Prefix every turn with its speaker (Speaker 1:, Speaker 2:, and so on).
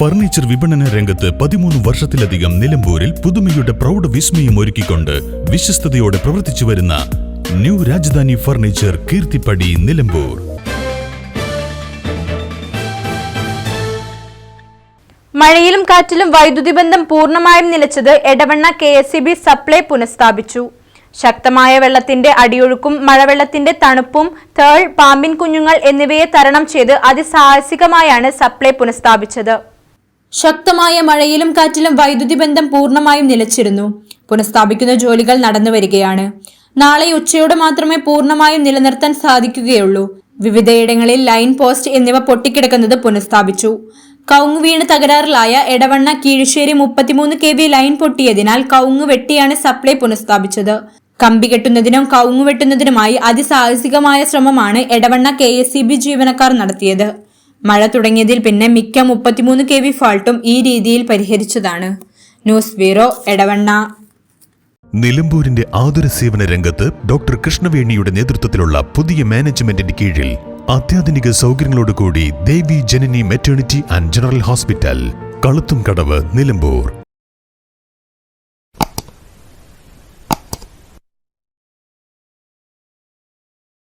Speaker 1: Furniture വിപണന രംഗത്ത് പതിമൂന്ന് വർഷത്തിലധികം നിലമ്പൂരിൽ പുതുമയുടെ പ്രൗഢ വിസ്മയം ഒരുക്കിക്കൊണ്ട് വിശ്വസ്തയോടെ പ്രവർത്തിച്ചു വരുന്ന ന്യൂ രാജധാനി ഫർണിച്ചർ കീർത്തിപ്പടി നിലമ്പൂർ.
Speaker 2: മഴയിലും കാറ്റിലും വൈദ്യുതി ബന്ധം പൂർണമായും നിലച്ചത് എടവണ്ണ കെ എസ് സപ്ലൈ പുനഃസ്ഥാപിച്ചു. ശക്തമായ വെള്ളത്തിന്റെ അടിയൊഴുക്കും മഴവെള്ളത്തിന്റെ തണുപ്പും തേൾ പാമ്പിൻ കുഞ്ഞുങ്ങൾ എന്നിവയെ തരണം ചെയ്ത് അതിസാഹസികമായാണ് സപ്ലൈ പുനഃസ്ഥാപിച്ചത്.
Speaker 3: ശക്തമായ മഴയിലും കാറ്റിലും വൈദ്യുതി ബന്ധം പൂർണമായും നിലച്ചിരുന്നു. പുനഃസ്ഥാപിക്കുന്ന ജോലികൾ നടന്നു വരികയാണ്. നാളെ ഉച്ചയോടെ മാത്രമേ പൂർണമായും നിലനിർത്താൻ സാധിക്കുകയുള്ളൂ. വിവിധയിടങ്ങളിൽ ലൈൻ പോസ്റ്റ് എന്നിവ പൊട്ടിക്കിടക്കുന്നത് പുനഃസ്ഥാപിച്ചു. കവുങ്ങ് വീണ് തകരാറിലായ എടവണ്ണ കീഴ്ശ്ശേരി മുപ്പത്തിമൂന്ന് കെ വി ലൈൻ പൊട്ടിയതിനാൽ കവുങ്ങ് വെട്ടിയാണ് സപ്ലൈ പുനഃസ്ഥാപിച്ചത്. കമ്പി കെട്ടുന്നതിനും കവുങ്ങ് വെട്ടുന്നതിനുമായി അതിസാഹസികമായ ശ്രമമാണ് എടവണ്ണ കെ ജീവനക്കാർ നടത്തിയത്. മഴ തുടങ്ങിയതിൽ പിന്നെ മിക്ക മുപ്പത്തിമൂന്ന് കെ വി ഫാൾട്ടും ഈ രീതിയിൽ പരിഹരിച്ചതാണ്. News bureau Edavanna.
Speaker 1: നിലമ്പൂരിന്റെ ആതുര സേവന രംഗത്ത് ഡോക്ടർ കൃഷ്ണവേണിയുടെ നേതൃത്വത്തിലുള്ള പുതിയ മാനേജ്മെന്റിന്റെ കീഴിൽ അത്യാധുനിക സൗകര്യങ്ങളോടുകൂടി Devi Janani maternity and general hospital കളുത്തും Kadavu Nilambur.